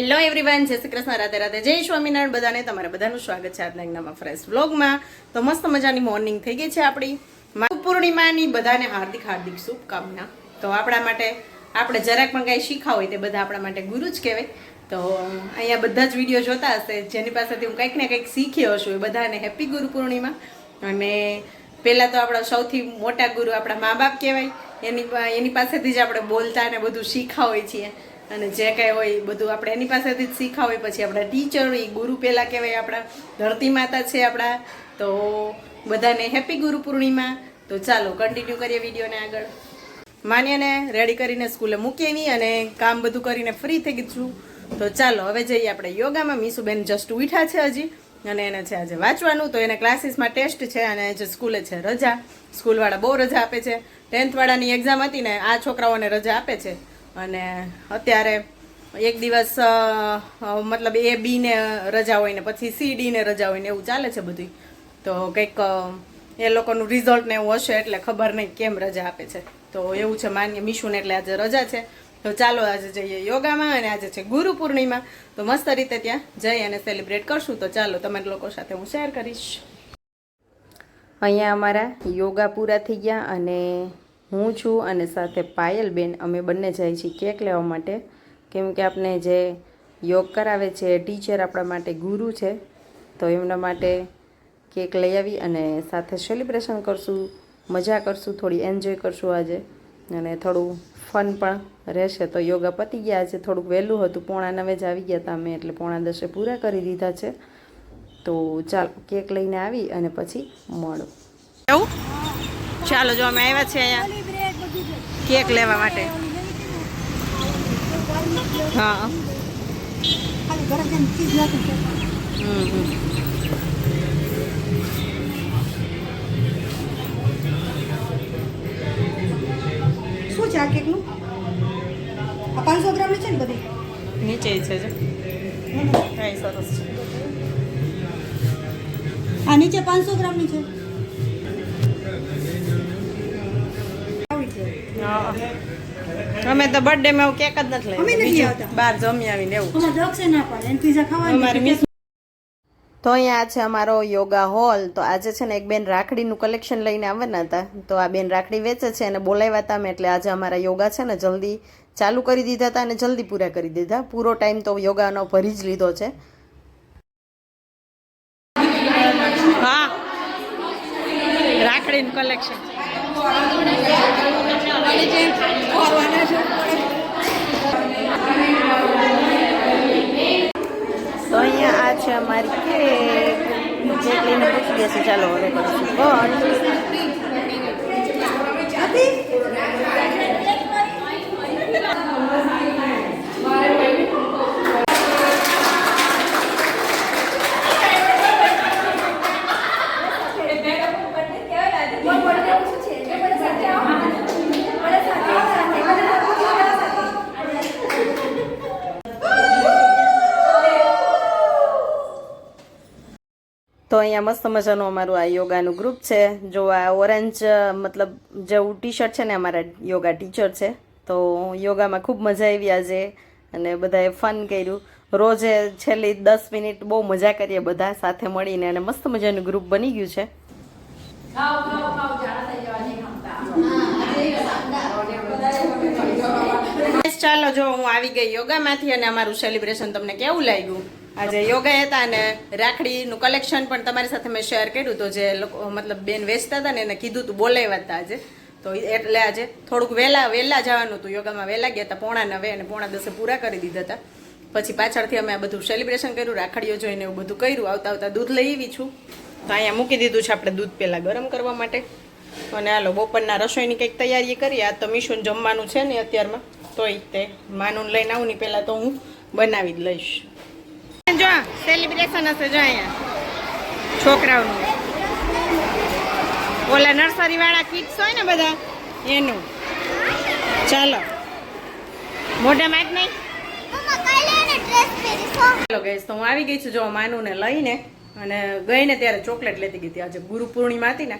Hello everyone જય શ્રી કૃષ્ણ, રાધે રાધે, જય સ્વામિનારાયણ. બધાને તમારે બધાનું સ્વાગત છે આજના એક ફ્રેશ વ્લોગમાં તો મસ્ત મજાની મોર્નિંગ થઈ ગઈ છે આપણી. પૂર્ણિમાની બધાને હાર્દિક હાર્દિક શુભકામના. તો આપણા માટે, આપણે જરાક પણ કાંઈ શીખા હોય તે બધા આપણા માટે ગુરુ જ કહેવાય. તો અહીંયા બધા જ વીડિયો જોતા હશે. જેની પાસેથી હું કંઈક ને કંઈક શીખ્યો છું એ બધાને હેપી ગુરુ પૂર્ણિમા. અને પહેલાં તો આપણા સૌથી મોટા ગુરુ આપણા મા બાપ કહેવાય. એની એની પાસેથી જ આપણે બોલતા ને બધું શીખા હોય છીએ. અને જે કાંઈ હોય એ બધું આપણે એની પાસેથી જ શીખા હોય પછી આપણા ટીચર એ ગુરુ પહેલાં કહેવાય આપણા. ધરતી માતા છે આપણા. તો બધાને હેપી ગુરુ પૂર્ણિમા. તો ચાલો કન્ટિન્યુ કરીએ વિડીયોને આગળ. માન્યાને રેડી કરીને સ્કૂલે મૂકીએ નહીં અને કામ બધું કરીને ફ્રી થઈ ગઈ છું. તો ચાલો, હવે જઈએ આપણે યોગામાં. મીસુબેન જસ્ટ ઉઠ્યા છે હજી. અને એને છે આજે વાંચવાનું. તો એને ક્લાસીસમાં ટેસ્ટ છે અને જે સ્કૂલે છે રજા. સ્કૂલવાળા બહુ રજા આપે છે. ટેન્થવાળાની એક્ઝામ હતી ને આ છોકરાઓને રજા આપે છે. અને અત્યારે એક દિવસ મતલબ એ બીને રજા હોય ને પછી સી ડીને રજા હોય ને એવું ચાલે છે બધું તો કંઈક એ લોકોનું રિઝલ્ટ ને એવું હશે એટલે ખબર નહીં કેમ રજા આપે છે. તો એવું છે માન્ય મીશુને એટલે આજે રજા છે. તો ચાલો આજે જઈએ યોગામાં અને આજે છે ગુરુ પૂર્ણિમા. તો મસ્ત રીતે ત્યાં જઈ અને સેલિબ્રેટ કરશું. તો ચાલો તમારા લોકો સાથે હું શેર કરીશ. અહીંયા અમારા યોગા પૂરા થઈ ગયા અને હું છું અને સાથે પાયલબેન, અમે બંને જાય છીએ કેક લેવા માટે. કેમ કે આપણે જે યોગ કરાવે છે, ટીચર આપણા માટે ગુરુ છે, તો એમના માટે કેક લઈ આવી અને સાથે સેલિબ્રેશન કરશું, મજા કરશું, થોડી એન્જોય કરશું આજે. અને થોડું ફન પણ રહેશે. તો યોગા પતી ગયા આજે થોડુંક વહેલું હતું, પોણા નવે જ આવી ગયા હતા અમે, એટલે પોણા દસે પૂરા કરી દીધા છે. તો ચાલો, કેક લઈને આવી અને પછી મળો. એવું ચાલો જો અમે આવ્યા છે અહીંયા. કેક લેવા માટે. હા. શું છે આ કેકનું? આ પાંચસો ગ્રામની છે ને બધી? નીચે છે જો. સરસ છે. આ નીચે પાંચસો ગ્રામની છે. અમે તો બર્થડે માં કેક જ નથી અમે લઈ નથી આવતા. બહાર જમી આવીને એવું. અમારે પીઝા ખાવાની તો અહીંયા છે અમારો યોગા હોલ તો આજે છે ને એક બેન રાખડીનું કલેક્શન લઈને આવવાના હતા. તો આ બેન રાખડી વેચે છે અને બોલાવ્યા હતા અમે એટલે આજે અમારા યોગા છે ને જલ્દી ચાલુ કરી દીધા હતા અને જલ્દી પૂરા કરી દીધા. પૂરો ટાઈમ તો યોગાનો ભરી જ લીધો છે. હા. રાખડીનું કલેક્શન તો અહીંયા આ છે અમારી કેક. જે લઈને પૂછી દેશે ચાલો હવે તો અહીંયા મસ્ત મજાનું અમારું આ યોગાનું ગ્રુપ છે. જો આ ઓરેન્જ મતલબ જેવું ટી શર્ટ છે ને અમારા યોગા ટીચર છે. તો યોગામાં ખૂબ મજા આવી આજે અને બધાએ ફન કર્યું. રોજે છેલ્લી દસ મિનિટ બહુ મજા કરીએ બધા સાથે મળીને અને મસ્ત મજાનું ગ્રુપ બની ગયું છે. ચાલો જો હું આવી ગઈ યોગામાંથી અને અમારું સેલિબ્રેશન તમને કેવું લાગ્યું? આજે યોગા હતા અને રાખડીનું કલેક્શન પણ તમારી સાથે મેં શેર કર્યું તો જે લોકો, મતલબ બેન વેચતા હતા ને એને કીધું તું બોલાવ્યા હતા આજે. તો એટલે આજે થોડુંક વહેલા વહેલા જવાનું હતું. યોગામાં વહેલા ગયા હતા, પોણા નવે અને પોણા દસે પૂરા કરી દીધા હતા. પછી પાછળથી અમે આ બધું સેલિબ્રેશન કર્યું, રાખડીઓ જોઈને એવું બધું કર્યું. આવતા આવતા દૂધ લઈ આવી છું. તો અહીંયા મૂકી દીધું છે આપણે દૂધ પહેલાં ગરમ કરવા માટે. અને હાલો, બપોરના રસોઈની કંઈક તૈયારી કરીએ આ તો મીશું જમવાનું છે ને અત્યારમાં. તોય તે માનું લઈને આવું ને પહેલાં તો હું બનાવી જ લઈશ. જો સેલિબ્રેશન હશે જો અહીંયા. છોકરાઓનું. ઓલા નર્સરી વાળા કિડ્સ હોય ને બધા, એનું. ચાલો. મોઢા માટ નહીં. ચાલો ગઈશ તો હું આવી ગઈ છું જો માનુને લઈને. અને ગઈને ત્યારે ચોકલેટ લેતી ગઈ હતી. આજે ગુરુ પૂર્ણિમા હતી ને,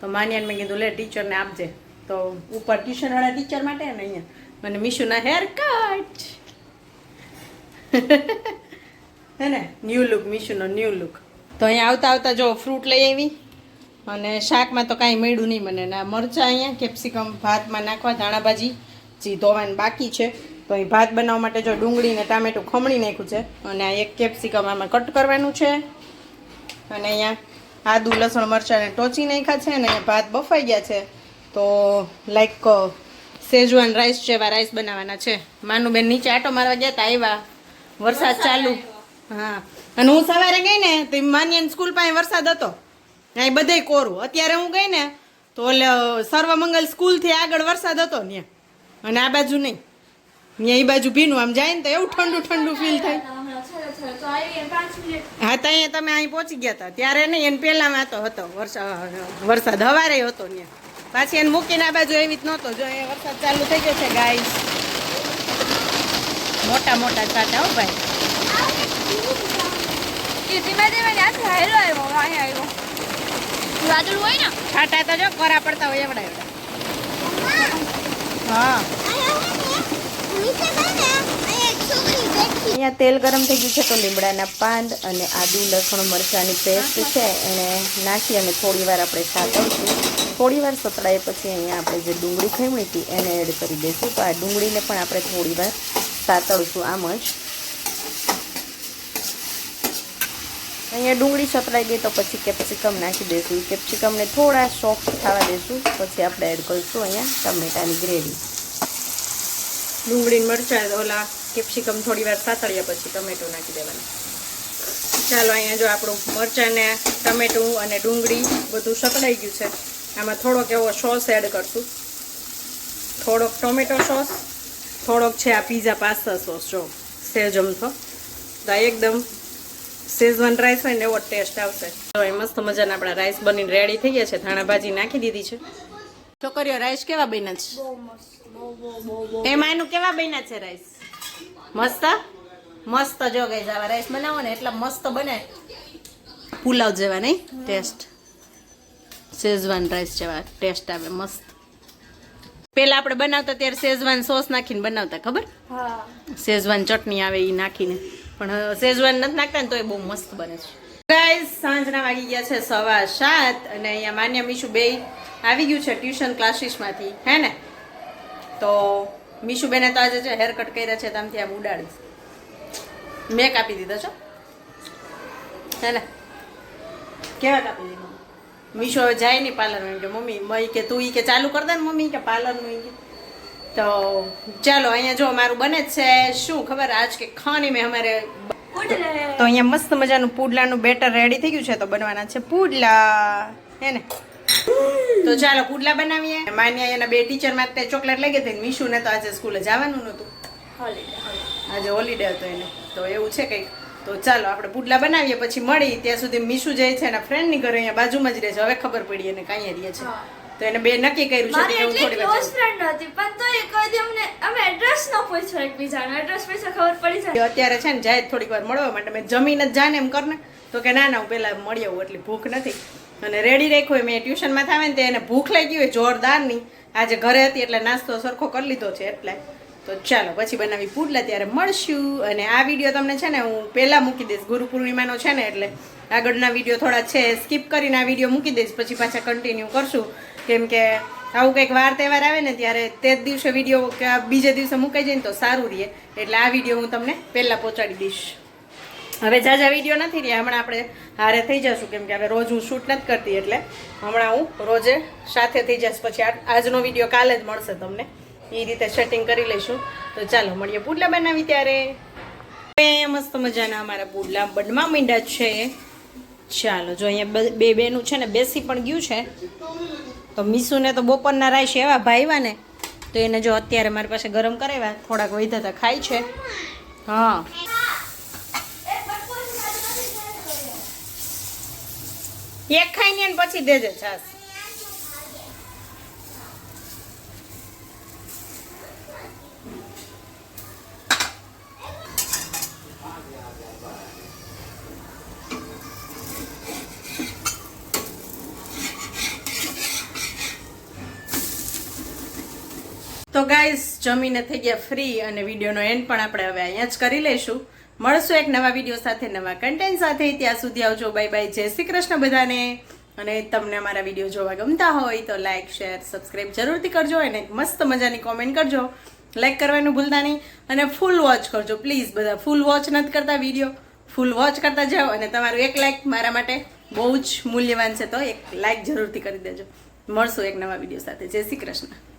તો માન્યાને મેં કીધું, લે, ટીચરને આપજે. તો ઉપર ટ્યુશનવાળા ટીચર માટે ને અહીંયા. મને મીશુના હેર કટ હે ને? ન્યૂ લુક મીશુનો ન્યૂ લુક તો અહીંયા આવતા આવતા જો ફ્રૂટ લઈ આવી. અને શાકમાં તો કાંઈ મળ્યું નહીં મને. ના મરચાં અહીંયા કેપ્સિકમ ભાતમાં નાખવા, ધાણાભાજી, જે ધોવાનું બાકી છે. તો અહીં ભાત બનાવવા માટે જો ડુંગળી ને ટામેટું ખમણી નાખ્યું છે. અને આ એક કેપ્સિકમ આમાં કટ કરવાનું છે. અને અહીંયા આદુ, લસણ, મરચાં ને ટોચી નાખ્યા છે. અને અહીંયા ભાત બફાઈ ગયા છે. તો લાઈક સેજવાન રાઈસ જેવા રાઈસ બનાવવાના છે. માનું બેન નીચે આટો મારવા ગયા તા, આવ્યા. વરસાદ ચાલુ. હા. અને હું સવારે ગઈ ને તો માન્યન સ્કૂલ પાસે વરસાદ હતો. અહીં બધે કોરું. અત્યારે હું ગઈ ને તો ઓલે સર્વમંગલ સ્કૂલથી આગળ વરસાદ હતો ત્યાં અને આ બાજુ નહીં. ત્યાં એ બાજુ ભીનું. આમ જાય ને તો એવું ઠંડુ ઠંડુ ફીલ થાય. હા તો અહીંયા તમે અહીં પહોંચી ગયા હતા ત્યારે નહીં એને પહેલામાં તો હતો. વરસાદ વરસાદ હવારે હતો ત્યાં પાછી એને મૂકીને આ બાજુ એવી જ નહોતો. જો એ વરસાદ ચાલુ થઈ ગયો છે ગાય મોટા મોટા ચાટા હો ભાઈ. વાદળ હોય ને? છાંટા તો જો કોરા પડતા હોય એવડા એવડા. હા. અહીંયા તેલ ગરમ થઈ ગયું છે તો લીમડાના પાન અને આદુ લસણ મરચાંની પેસ્ટ છે એને નાખી અને થોડી વાર આપણે સાતળશું થોડી વાર સતળાય પછી અહીંયા આપણે જે ડુંગળી ખમણી હતી એને એડ કરી દઈશું. તો આ ડુંગળીને પણ આપણે થોડી વાર સાતળશું આમ જ. અહીંયા ડુંગળી સતળાઈ ગઈ તો પછી કેપ્સિકમ નાખી દઈશું કેપ્સિકમને થોડા સોફ્ટ થવા દઈશું પછી આપણે એડ કરીશું અહીંયા ટમેટાની ગ્રેવી ડુંગળી મરચાં, ઓલા કેપ્સિકમ થોડી વાર સાતળ્યા પછી ટમેટું નાખી દેવાનું. ચાલો અહીંયા જો આપણું મરચાંને ટમેટું અને ડુંગળી બધું સતળાઈ ગયું છે. આમાં થોડોક એવો સોસ એડ કરશું. થોડોક ટોમેટો સોસ, થોડોક છે આ પીઝા પાસ્તા સોસ, જો સેજમથો તો આ એકદમ શેઝવાન રાઈસ હોય ને એવો ટેસ્ટ આવશે. તો એ મસ્ત મજાના આપણા રાઈસ બનીને રેડી થઈ ગયા છે. ધાણા ભાજી નાખી દીધી છે. છોકરીઓ રાઈસ કેવા બન્યા છે? એમાં એનું કેવા બન્યા છે રાઈસ મસ્ત? મસ્ત જો ગઈ આવા રાઈસ બનાવો ને એટલા મસ્ત બને. પુલાવ જેવા નહીં? ટેસ્ટ શેઝવાન રાઈસ જેવા ટેસ્ટ આવે મસ્ત. પેલા આપણે બનાવતા ત્યારે શેઝવાન સોસ નાખીને બનાવતા ખબર? શેઝવાન ચટણી આવે એ નાખીને. પણ શેઝવાન નથી નાખતા ને તો એ બહુ મસ્ત બને છે. ગાઈઝ સાંજના વાગી ગયા છે સવા સાત અને અહીંયા માન્ય મીશુ બે આવી ગયું છે ટ્યુશન ક્લાસીસમાંથી, હે ને? તો મીશુ બેને તો આજે છે હેર કટ કર્યા છે તમથી આમ ઉડાડીશ મેં કાપી દીધો છો? હે ને? કેવા કાપી દીધો? મીશો જાય નહીં પાર્લરમાં એમ કે, મમ્મી, મય કે તું એ કે ચાલુ કર દે ને મમ્મી કે પાર્લરનું એ કે. તો ચાલો અહીંયા જો મારું બને છે. શું ખબર? આજ કે ખાની મેં અમારે તો અહીંયા મસ્ત મજાનું પુડલાનું બેટર રેડી થઈ ગયું છે તો બનવાના છે પુડલા. હે ને? તો ચાલો પુડલા બનાવીએ. માન્યા એના બે ટીચર માટે ચોકલેટ લઈ ગઈ હતી મીશુ ને તો આજે સ્કૂલે જવાનું નહોતું. આજે હોલિડે હતો એને. તો એવું છે કંઈક. તો ચાલો આપણે પુડલા બનાવીએ પછી મળી ત્યાં સુધી મીશુ જાય છે એના ફ્રેન્ડની ઘરે અહીંયા બાજુમાં જ રહે છે. હવે ખબર પડી એને કાંઈ રહે છે. તો એને બે નક્કી કર્યું છે કે હું થોડી ક્લોઝ ફ્રેન્ડ હતી પણ તો એ કોઈ દી અમને અમે એડ્રેસ ન પૂછ્યો એકબીજાનો એડ્રેસ પૂછ્યો ખબર પડી જાય. અત્યારે છે ને જાય થોડીક વાર મળવા માટે મેં જમીન જ જાને એમ કરને તો કે ના ના હું પહેલા મળી આવું એટલી ભૂખ નથી. અને રેડી રાખ્યો હોય મેં ટ્યુશનમાં થાવે ને તે એને ભૂખ લાગી હોય જોરદારની. આજે ઘરે હતી એટલે નાસ્તો સરખો કરી લીધો છે એટલે. તો ચાલો પછી બનાવી પૂડલા ત્યારે મળશું. અને આ વીડિયો તમને છે ને હું પહેલાં મૂકી દઈશ. ગુરુ પૂર્ણિમાનો છે ને એટલે આગળના વીડિયો થોડા છે સ્કીપ કરીને આ વીડિયો મૂકી દઈશ. પછી પાછા કન્ટિન્યુ કરશું. કેમ કે આવું કંઈક વાર તહેવાર આવે ને ત્યારે તે જ દિવસે વીડિયો કે બીજે દિવસે મૂકાઈ જાય ને તો સારું રહે. એટલે આ વીડિયો હું તમને પહેલાં પહોંચાડી દઈશ. હવે જાજા વીડિયો નથી રહ્યા. હમણાં આપણે હારે થઈ જશું. કેમ કે હવે રોજ હું શૂટ નથી કરતી એટલે હમણાં હું રોજે સાથે થઈ જઈશ પછી આજનો વીડિયો કાલે જ મળશે તમને. એ રીતે સેટિંગ કરી લઈશું. તો ચાલો મળીએ પુડલા બનાવી ત્યારે. મસ્ત મજાના અમારા પુડલા બડમા મીંડા છે. ચાલો, જો અહીંયા બે બેનું છે ને, બેસી પણ ગયું છે. તો મીસુને તો બપોરના રાઈશ એવા ભાઈવા ને તો એને જો અત્યારે મારી પાસે ગરમ કરાવ્યા, થોડાક વધ્યા હતા ખાય છે. હા. એક ખાઈને ને પછી દેજે છાસ તો ગાઈઝ જમીને થઈ ગયા ફ્રી અને વિડીયોનો એન્ડ પણ આપણે હવે અહીંયા જ કરી લઈશું. મળશું એક નવા વીડિયો સાથે, નવા કન્ટેન્ટ સાથે. ત્યાં સુધી આવજો. બાય બાય જય શ્રી કૃષ્ણ બધાને. અને તમને અમારા વીડિયો જોવા ગમતા હોય તો લાઇક શેર સબસ્ક્રાઈબ જરૂરથી કરજો અને મસ્ત મજાની કોમેન્ટ કરજો. લાઇક કરવાનું ભૂલતા નહીં. અને ફૂલ વોચ કરજો. પ્લીઝ બધા ફૂલ વોચ નથી કરતા વીડિયો ફૂલ વોચ કરતા જાઓ અને તમારું એક લાઇક મારા માટે બહુ જ મૂલ્યવાન છે. તો એક લાઇક જરૂરથી કરી દેજો. મળશું એક નવા વીડિયો સાથે. જય શ્રી કૃષ્ણ.